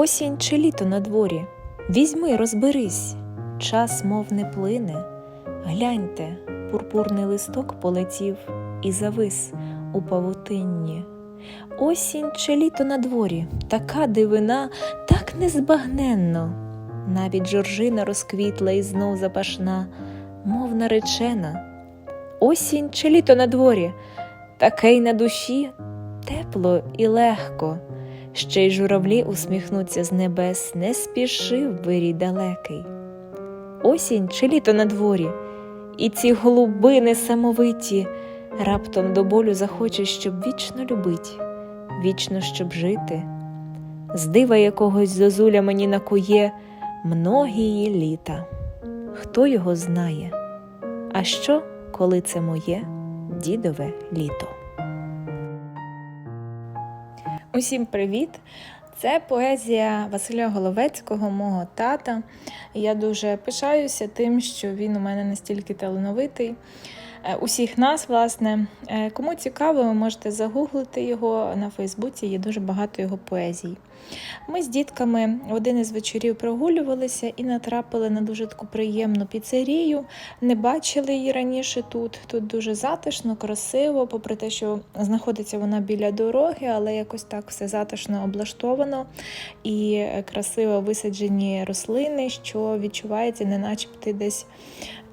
Осінь чи літо на дворі, візьми, розберись, час, мов не плине. Гляньте, пурпурний листок полетів і завис у павутинні. Осінь чи літо на дворі, така дивина, так незбагненно. Навіть жоржина розквітла і знов запашна, мов наречена. Осінь чи літо на дворі, таке й на душі, тепло і легко. Ще й журавлі усміхнуться з небес, не спішив вирій далекий. Осінь чи літо на дворі, і ці голуби несамовиті раптом до болю захочуть, щоб вічно любить, вічно щоб жити. З дива якогось зозуля мені накує многії літа. Хто його знає? А що, коли це моє дідове літо? Усім привіт! Це поезія Василя Головецького, мого тата. Я дуже пишаюся тим, що він у мене настільки талановитий. Е, Усіх нас, власне, Е, кому цікаво, ви можете загуглити його на Фейсбуці, є дуже багато його поезій. Ми з дітками один із вечорів прогулювалися і натрапили на дуже таку приємну піцерію. Не бачили її раніше тут. Тут дуже затишно, красиво, попри те, що знаходиться вона біля дороги, але якось так все затишно облаштовано і красиво висаджені рослини, що відчувається, неначе ти десь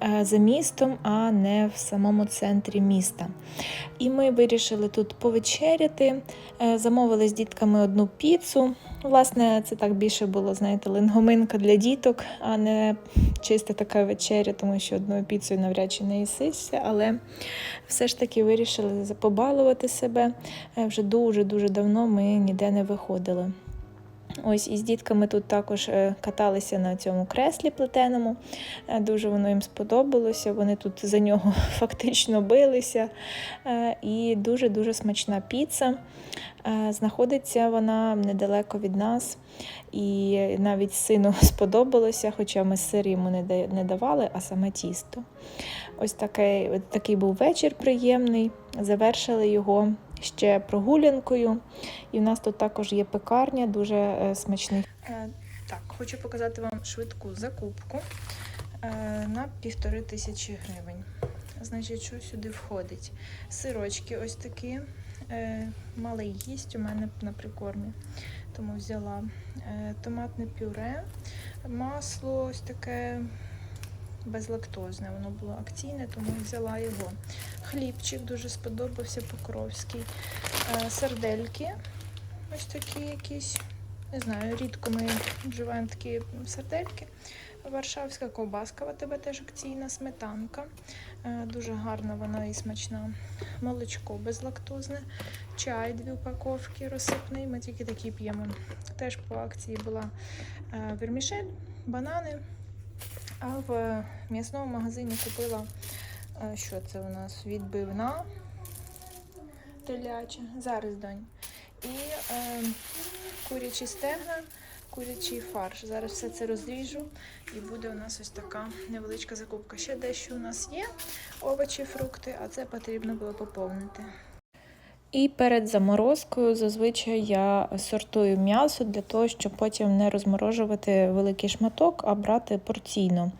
е, за містом, а не в самому центрі міста. І ми вирішили тут повечеряти, е, замовили з дітками одну піцу. Власне, це так більше було, знаєте, лингоминка для діток, а не чиста така вечеря, тому що одною піцею навряд чи не їсишся, але все ж таки вирішили побалувати себе. Е, Вже дуже-дуже давно ми ніде не виходили. Ось із дітками тут також е, каталися на цьому креслі плетеному. Е, Дуже воно їм сподобалося. Вони тут за нього фактично билися. Е, І дуже-дуже смачна піца. Знаходиться вона недалеко від нас. І навіть сину сподобалося, хоча ми сир йому не давали, а саме тісто. Ось такий, такий був вечір приємний. Завершили його ще прогулянкою. І в нас тут також є пекарня, дуже е, смачний. так, хочу показати вам швидку закупку е, на півтори тисячі гривень. Значить, що сюди входить? Сирочки ось такі. Е, малий їсть у мене на прикормі, тому взяла е, томатне пюре, масло ось таке безлактозне, воно було акційне, тому взяла його. Хлібчик дуже сподобався Покровський. Е, Сардельки ось такі якісь. Не знаю, рідко ми вживаємо такі сардельки. Варшавська ковбаска тебе теж акційна, сметанка. Е, Дуже гарна вона і смачна. Молочко безлактозне, чай, дві упаковки розсипний. Ми тільки такі п'ємо. Теж по акції була е, вермішель, банани. А в м'ясному магазині купила, е, що це у нас? Відбивна теляча. Зараз донь. І е, курячі стегна, курячий фарш. Зараз все це розріжу і буде у нас ось така невеличка закупка. Ще дещо у нас є овочі, фрукти, а це потрібно було поповнити. І перед заморозкою зазвичай я сортую м'ясо для того, щоб потім не розморожувати великий шматок, а брати порційно.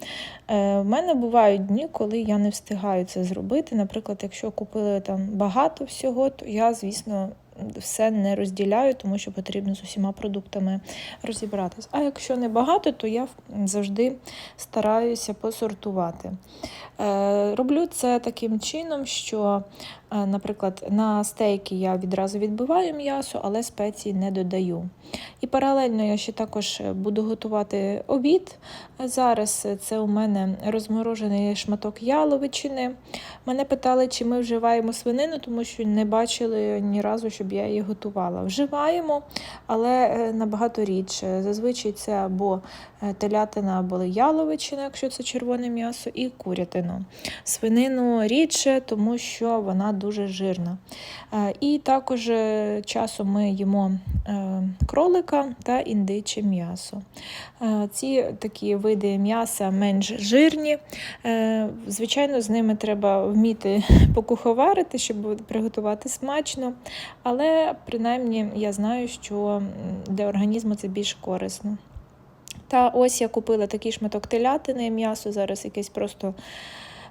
Е, в мене бувають дні, коли я не встигаю це зробити. Наприклад, якщо купили там багато всього, то я, звісно, все не розділяю, тому що потрібно з усіма продуктами розібратись. А якщо не багато, то я завжди стараюся посортувати. Е, Роблю це таким чином, що, е, наприклад, на стейки я відразу відбиваю м'ясо, але спеції не додаю. І паралельно я ще також буду готувати обід. Зараз це у мене розморожений шматок яловичини. Мене питали, чи ми вживаємо свинину, тому що не бачили ні разу, щоб я її готувала. Вживаємо, але е, набагато рідше. Зазвичай це або е, телятина, або яловичина, якщо це червоне м'ясо, і курятину. Свинину рідше, тому що вона дуже жирна. Е, І також часом ми їмо кролика та індиче м'ясо. Ці такі види м'яса менш жирні. Звичайно, з ними треба вміти покуховарити, щоб приготувати смачно. Але Але принаймні я знаю, що для організму це більш корисно. Та ось я купила такий шматок телятини, м'ясо зараз якесь просто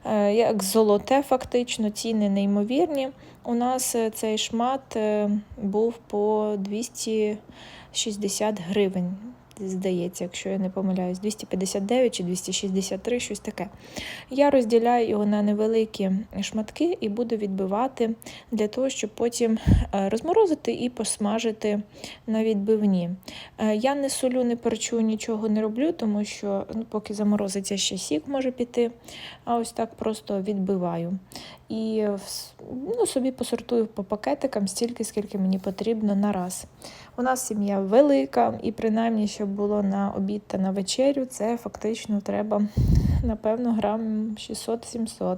е, як золоте, фактично, ціни неймовірні. У нас е, цей шмат е, був по 260 гривень. Здається, якщо я не помиляюсь, 259 чи 263, щось таке. Я розділяю його на невеликі шматки і буду відбивати для того, щоб потім е, розморозити і посмажити на відбивні. Е, Я не солю, не перчу, нічого не роблю, тому що ну, поки заморозиться ще сік може піти. А ось так просто відбиваю. І ну, собі посортую по пакетикам стільки, скільки мені потрібно на раз. У нас сім'я велика, і принаймні, щоб було на обід та на вечерю, це фактично треба, напевно, грам 600-700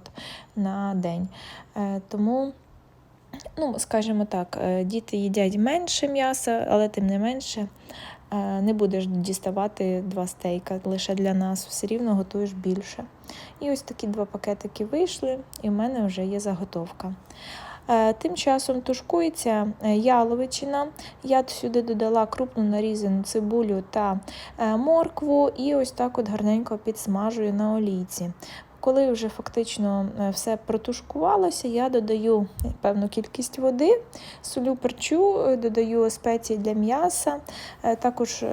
на день. Е, Тому, ну, скажімо так, е, діти їдять менше м'яса, але тим не менше не будеш діставати два стейка лише для нас, все рівно готуєш більше. І ось такі два пакетики вийшли, і в мене вже є заготовка. Е, Тим часом тушкується е, яловичина. Я сюди додала крупно нарізану цибулю та е, моркву, і ось так от гарненько підсмажую на олійці. Коли вже фактично е, все протушкувалося, я додаю певну кількість води, солю перчу, е, додаю спеції для м'яса, е, також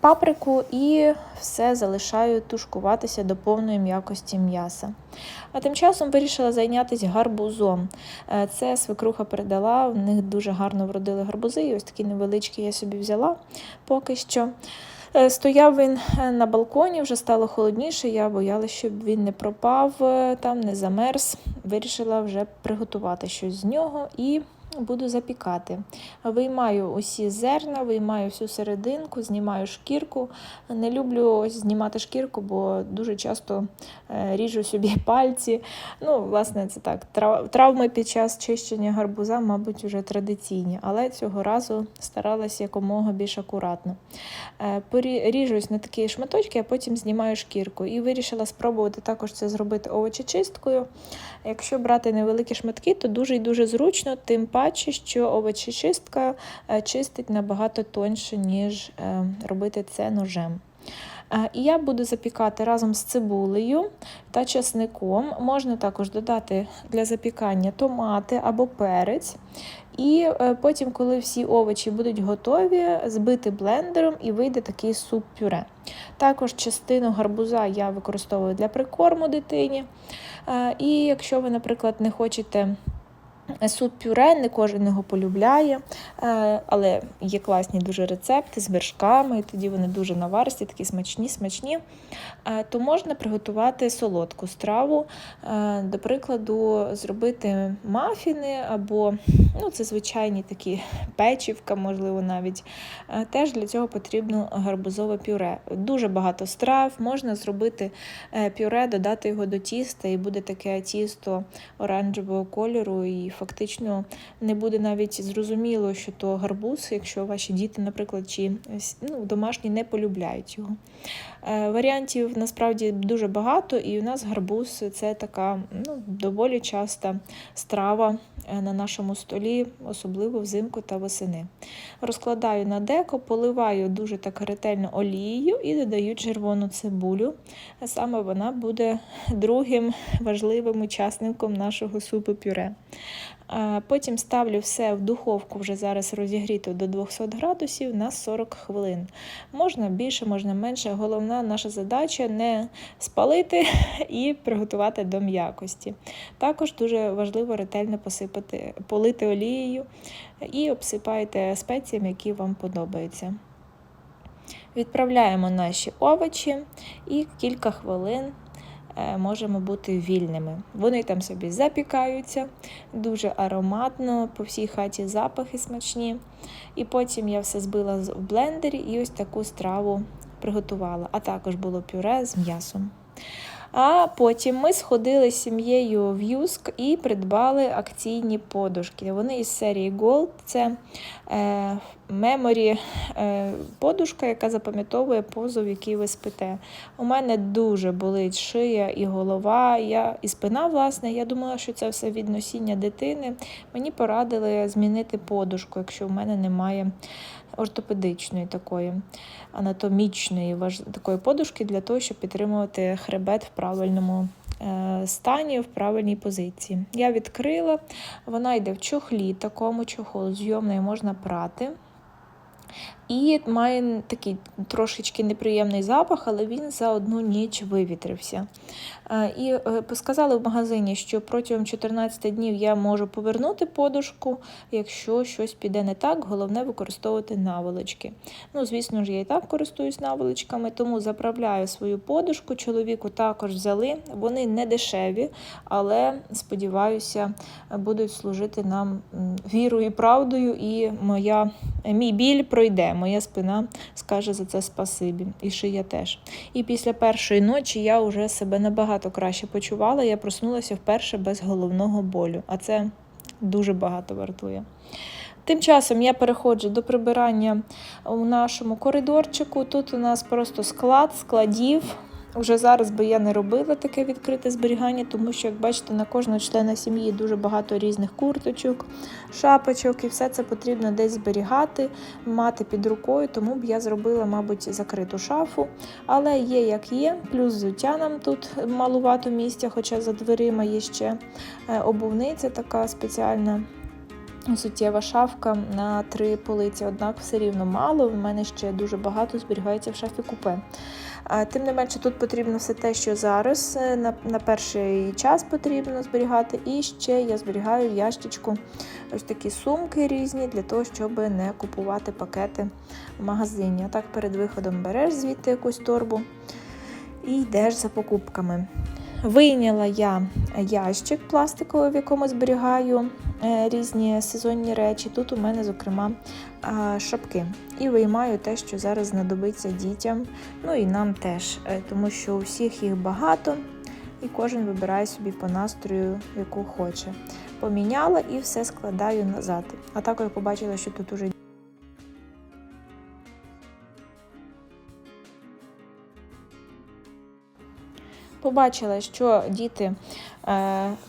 паприку і все залишаю тушкуватися до повної м'якості м'яса. А тим часом вирішила зайнятися гарбузом. Це свекруха передала, в них дуже гарно вродили гарбузи, і ось такі невеличкі я собі взяла поки що. Е, Стояв він е, на балконі, вже стало холодніше. Я боялася, щоб він не пропав е, там, не замерз. Вирішила вже приготувати щось з нього і буду запікати. Виймаю усі зерна, виймаю всю серединку, знімаю шкірку. Не люблю знімати шкірку, бо дуже часто е, ріжу собі пальці. Ну, власне, це так. Травми під час чищення гарбуза, мабуть, вже традиційні, але цього разу старалася якомога більш акуратно. Е, Ріжусь на такі шматочки, а потім знімаю шкірку. І вирішила спробувати також це зробити овочечисткою. Якщо брати невеликі шматки, то дуже і дуже зручно, тим паче, що овочечистка е, чистить набагато тоньше, ніж е, робити це ножем. Е, І я буду запікати разом з цибулею та часником. Можна також додати для запікання томати або перець. І потім, коли всі овочі будуть готові, збити блендером і вийде такий суп-пюре. Також частину гарбуза я використовую для прикорму дитині. І якщо ви, наприклад, не хочете суп-пюре, не кожен його полюбляє, е, але є класні дуже рецепти з вершками, і тоді вони дуже наваристі, такі смачні, смачні, е, то можна приготувати солодку страву. Е, До прикладу, зробити мафіни або ну, це звичайні такі печівка, можливо, навіть. Теж для цього потрібно гарбузове пюре. Дуже багато страв, можна зробити пюре, додати його до тіста, і буде таке тісто оранжевого кольору, і фактично не буде навіть зрозуміло, що то гарбуз, якщо ваші діти, наприклад, чи ну, домашні не полюбляють його. Е, Варіантів насправді дуже багато, і у нас гарбуз це така ну, доволі часта страва е, на нашому столі, особливо взимку та восени. Розкладаю на деко, поливаю дуже так ретельно олією і додаю червону цибулю. Саме вона буде другим важливим учасником нашого супу пюре. Потім ставлю все в духовку, вже зараз розігріто до 200 градусів на 40 хвилин. Можна більше, можна менше. Головна наша задача не спалити і приготувати до м'якості. Також дуже важливо ретельно посипати, полити олією і обсипайте спеціями, які вам подобаються. Відправляємо наші овочі і кілька хвилин можемо бути вільними. Вони там собі запікаються, дуже ароматно, по всій хаті запахи смачні. І потім я все збила в блендері і ось таку страву приготувала. А також було пюре з м'ясом. А потім ми сходили з сім'єю в Юск і придбали акційні подушки. Вони із серії Gold. Це е, меморі е, подушка, яка запам'ятовує позу, в якій ви спите. У мене дуже болить шия і голова, я, і спина, власне. Я думала, що це все від носіння дитини. Мені порадили змінити подушку, якщо в мене немає ортопедичної такої анатомічної такої подушки для того, щоб підтримувати хребет в правильному е, стані, в правильній позиції. Я відкрила, вона йде в чохлі, такому чохол зйомний можна прати. І має такий трошечки неприємний запах, але він за одну ніч вивітрився. Е, І е, сказали в магазині, що протягом 14 днів я можу повернути подушку, якщо щось піде не так, головне використовувати наволочки. Ну, звісно ж, я і так користуюсь наволочками, тому заправляю свою подушку. Чоловіку також взяли. Вони не дешеві, але сподіваюся, будуть служити нам вірою і правдою, і моя, мій біль пройде. Моя спина скаже за це спасибі, і шия теж. І після першої ночі я вже себе набагато краще почувала. Я проснулася вперше без головного болю, а це дуже багато вартує. Тим часом я переходжу до прибирання у нашому коридорчику. Тут у нас просто склад, складів. Уже зараз би я не робила таке відкрите зберігання, тому що, як бачите, на кожного члена сім'ї дуже багато різних курточок, шапочок, і все це потрібно десь зберігати, мати під рукою, тому б я зробила, мабуть, закриту шафу. Але є як є, плюс взуття нам тут малувато місця, хоча за дверима є ще е, обувниця така спеціальна. Суттєва шафка на три полиці, однак все рівно мало. В мене ще дуже багато зберігається в шафі купе. Тим не менше, тут потрібно все те, що зараз е, на, на перший час потрібно зберігати. І ще я зберігаю в ящичку ось такі сумки різні для того, щоб не купувати пакети в магазині. А так перед виходом береш звідти якусь торбу і йдеш за покупками. Вийняла я ящик пластиковий, в якому зберігаю е, різні сезонні речі. Тут у мене, зокрема, шапки. І виймаю те, що зараз знадобиться дітям, ну і нам теж, е, тому що у всіх їх багато, і кожен вибирає собі по настрою, яку хоче. Поміняла і все складаю назад. А також побачила, що тут уже Побачила, що діти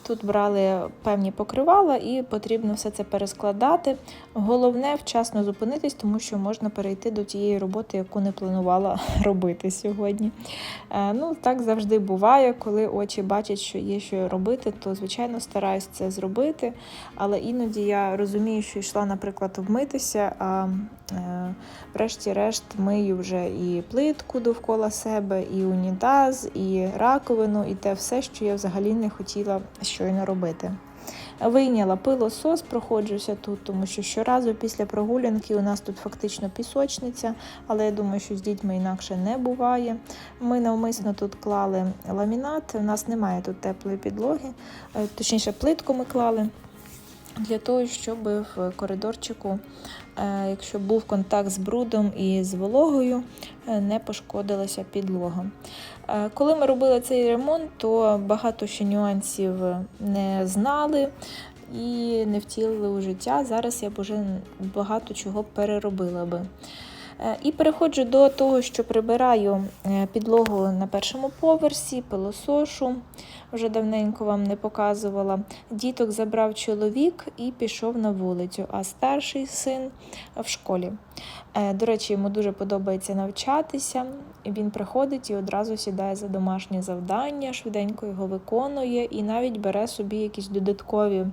тут брали певні покривала і потрібно все це перескладати. Головне вчасно зупинитись, тому що можна перейти до тієї роботи, яку не планувала робити сьогодні. Е, ну, Так завжди буває, коли очі бачать, що є що робити, то, звичайно, стараюсь це зробити. Але іноді я розумію, що йшла, наприклад, вмитися, а е, врешті-решт мию вже і плитку довкола себе, і унітаз, і раковину, і те все, що я взагалі не хотіла щойно робити. Вийняла пилосос, проходжуся тут, тому що щоразу після прогулянки у нас тут фактично пісочниця, але я думаю, що з дітьми інакше не буває. Ми навмисно тут клали ламінат, у нас немає тут теплої підлоги, е, точніше, плитку ми клали. Для того, щоб в коридорчику, е, якщо був контакт з брудом і з вологою, е, не пошкодилася підлога. Е, Коли ми робили цей ремонт, то багато ще нюансів не знали і не втілили у життя. Зараз я б вже багато чого переробила би. Е, І переходжу до того, що прибираю е, підлогу на першому поверсі, пилосошу. Вже давненько вам не показувала. Діток забрав чоловік і пішов на вулицю, а старший син в школі. Е, До речі, йому дуже подобається навчатися. Він приходить і одразу сідає за домашнє завдання, швиденько його виконує і навіть бере собі якісь додаткові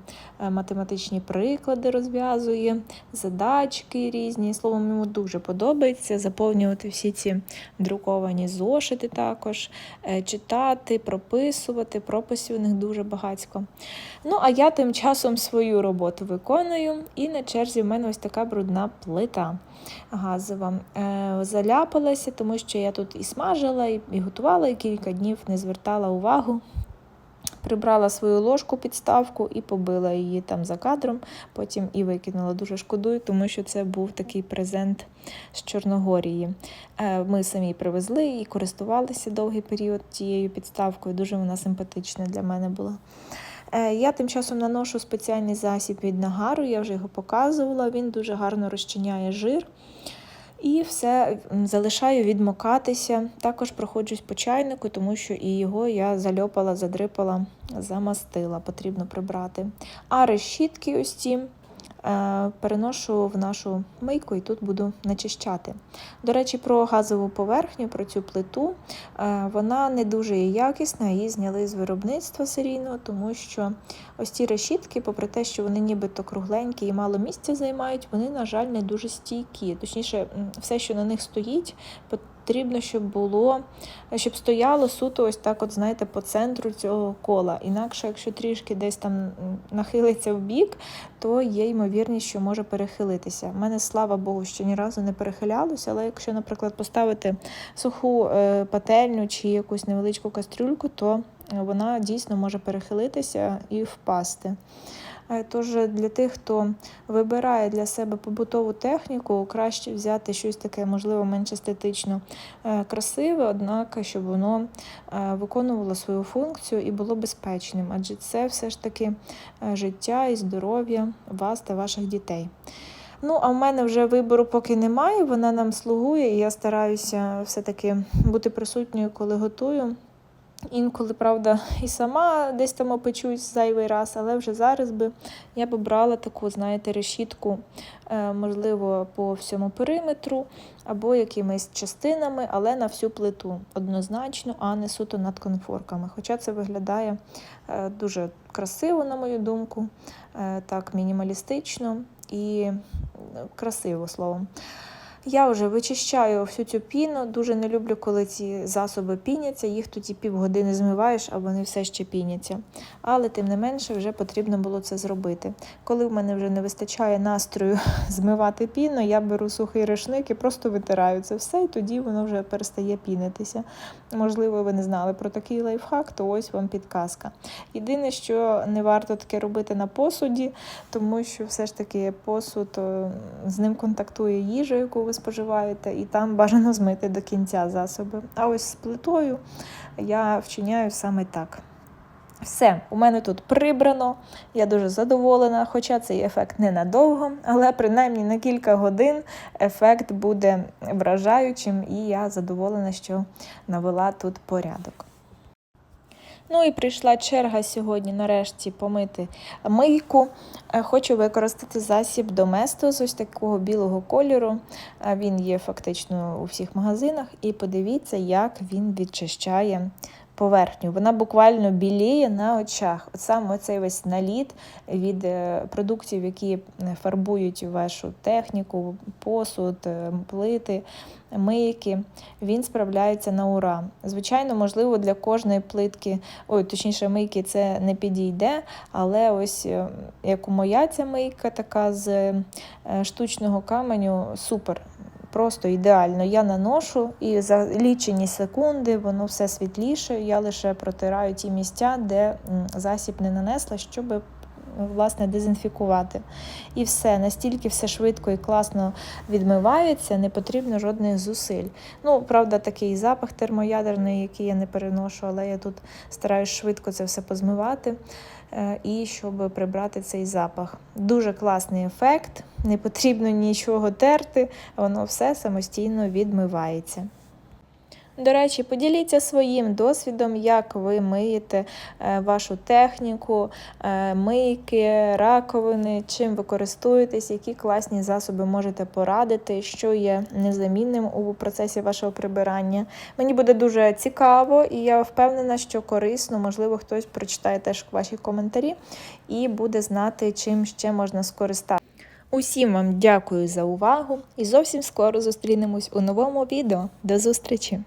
математичні приклади, розв'язує, задачки різні. Словом, йому дуже подобається заповнювати всі ці друковані зошити також, е, читати, прописувати. Прописів у них дуже багатько. Ну, а я тим часом свою роботу виконую, і на черзі в мене ось така брудна плита газова. Е, заляпалася, тому що я тут і смажила, і готувала, і кілька днів не звертала увагу. Прибрала свою ложку підставку і побила її там за кадром, потім і викинула. Дуже шкодую, тому що це був такий презент з Чорногорії. Е, Ми самі привезли і користувалися довгий період тією підставкою. Дуже вона симпатична для мене була. Е, Я тим часом наношу спеціальний засіб від нагару, я вже його показувала. Він дуже гарно розчиняє жир. І все залишаю відмокатися. Також проходжусь по чайнику, тому що і його я зальопала, задрипала, замастила, потрібно прибрати. А решітки ось ці переношу в нашу мийку і тут буду начищати. До речі, про газову поверхню, про цю плиту. Е, Вона не дуже якісна, її зняли з виробництва серійного, тому що ось ці решітки, попри те, що вони нібито кругленькі і мало місця займають, вони, на жаль, не дуже стійкі. Точніше, все, що на них стоїть, потрібно, щоб було, щоб стояло суто ось так, от знаєте, по центру цього кола. Інакше, якщо трішки десь там нахилиться в бік, то є ймовірність, що може перехилитися. У мене, слава Богу, ще ні разу не перехилялося, але якщо, наприклад, поставити суху е, пательню чи якусь невеличку кастрюльку, то вона дійсно може перехилитися і впасти. Е, Тож для тих, хто вибирає для себе побутову техніку, краще взяти щось таке, можливо, менш естетично е, красиве, однак, щоб воно е, виконувало свою функцію і було безпечним, адже це все ж таки життя і здоров'я вас та ваших дітей. Ну, а в мене вже вибору поки немає, вона нам слугує, і я стараюся все-таки бути присутньою, коли готую. Інколи, правда, і сама десь там опечусь зайвий раз, але вже зараз би я б брала таку, знаєте, решітку, е, можливо, по всьому периметру або якимись частинами, але на всю плиту однозначно, а не суто над конфорками. Хоча це виглядає е, дуже красиво, на мою думку, е, так мінімалістично і красиво словом. Я вже вичищаю всю цю піну. Дуже не люблю, коли ці засоби піняться. Їх тоді півгодини змиваєш, а вони все ще піняться. Але тим не менше вже потрібно було це зробити. Коли в мене вже не вистачає настрою змивати піну, я беру сухий рушник і просто витираю це все, і тоді воно вже перестає пінитися. Можливо, ви не знали про такий лайфхак, то ось вам підказка. Єдине, що не варто таке робити на посуді, тому що все ж таки посуд з ним контактує їжа, яку ви споживаєте, і там бажано змити до кінця засоби. А ось з плитою я вчиняю саме так. Все, у мене тут прибрано, я дуже задоволена, хоча цей ефект ненадовго, але принаймні на кілька годин ефект буде вражаючим, і я задоволена, що навела тут порядок. Ну і прийшла черга сьогодні нарешті помити мийку. Е, Хочу використати засіб Доместо з ось такого білого кольору. Е, Він є фактично у всіх магазинах. І подивіться, як він відчищає поверхню. Вона буквально біліє на очах. От саме оцей весь наліт від е, продуктів, які е, фарбують вашу техніку, посуд, е, плити, мийки, він справляється на ура. Звичайно, можливо, для кожної плитки, ой, точніше, мийки це не підійде, але ось як у моя ця мийка, така з штучного каменю, супер. Просто ідеально. Я наношу і за лічені секунди воно все світліше. Я лише протираю ті місця, де засіб не нанесла, щоб власне дезінфікувати. І все, настільки все швидко і класно відмивається, не потрібно жодних зусиль. Ну, правда, такий запах термоядерний, який я не переношу, але я тут стараюсь швидко це все позмивати. Е, І щоб прибрати цей запах. Дуже класний ефект, не потрібно нічого терти, воно все самостійно відмивається. До речі, поділіться своїм досвідом, як ви миєте е, вашу техніку, е, мийки, раковини, чим ви користуєтесь, які класні засоби можете порадити, що є незамінним у процесі вашого прибирання. Мені буде дуже цікаво, і я впевнена, що корисно, можливо, хтось прочитає теж ваші коментарі і буде знати, чим ще можна скористатися. Усім вам дякую за увагу і зовсім скоро зустрінемось у новому відео. До зустрічі!